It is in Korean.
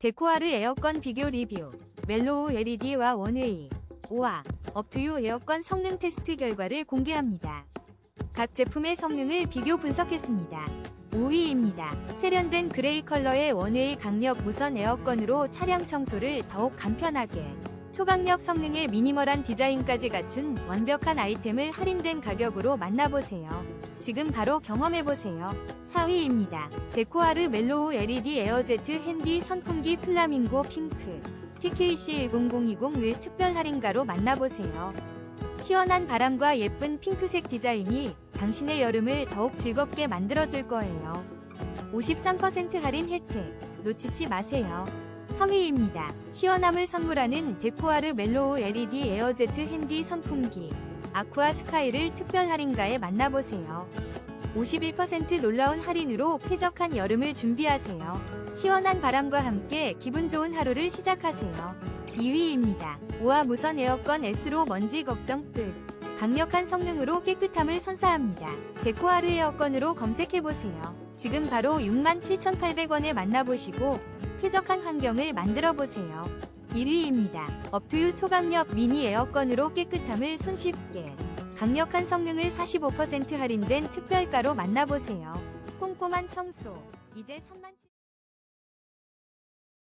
데코아르 에어건 비교 리뷰 멜로우 LED와 원웨이 5와 업투유 에어건 성능 테스트 결과를 공개합니다. 각 제품의 성능을 비교 분석했습니다. 5위입니다. 세련된 그레이 컬러의 원웨이 강력 무선 에어건으로 차량 청소를 더욱 간편하게 초강력 성능의 미니멀한 디자인까지 갖춘 완벽한 아이템을 할인된 가격으로 만나보세요. 지금 바로 경험해보세요. 4위입니다. 데코아르 멜로우 LED 에어제트 핸디 선풍기 플라밍고 핑크 TKC1020을 특별 할인가로 만나보세요. 시원한 바람과 예쁜 핑크색 디자인이 당신의 여름을 더욱 즐겁게 만들어줄 거예요. 53% 할인 혜택 놓치지 마세요. 3위입니다. 시원함을 선물하는 데코아르 멜로우 LED 에어제트 핸디 선풍기 아쿠아 스카이를 특별 할인가에 만나보세요. 51% 놀라운 할인으로 쾌적한 여름을 준비하세요. 시원한 바람과 함께 기분 좋은 하루를 시작하세요. 2위입니다. 오아 무선 에어건 S로 먼지 걱정 끝. 강력한 성능으로 깨끗함을 선사합니다. 데코아르 에어건으로 검색해보세요. 지금 바로 67,800원에 만나보시고 쾌적한 환경을 만들어 보세요. 1위입니다. 업투유 초강력 미니 에어건으로 깨끗함을 손쉽게 강력한 성능을 45% 할인된 특별가로 만나보세요. 꼼꼼한 청소 이제 3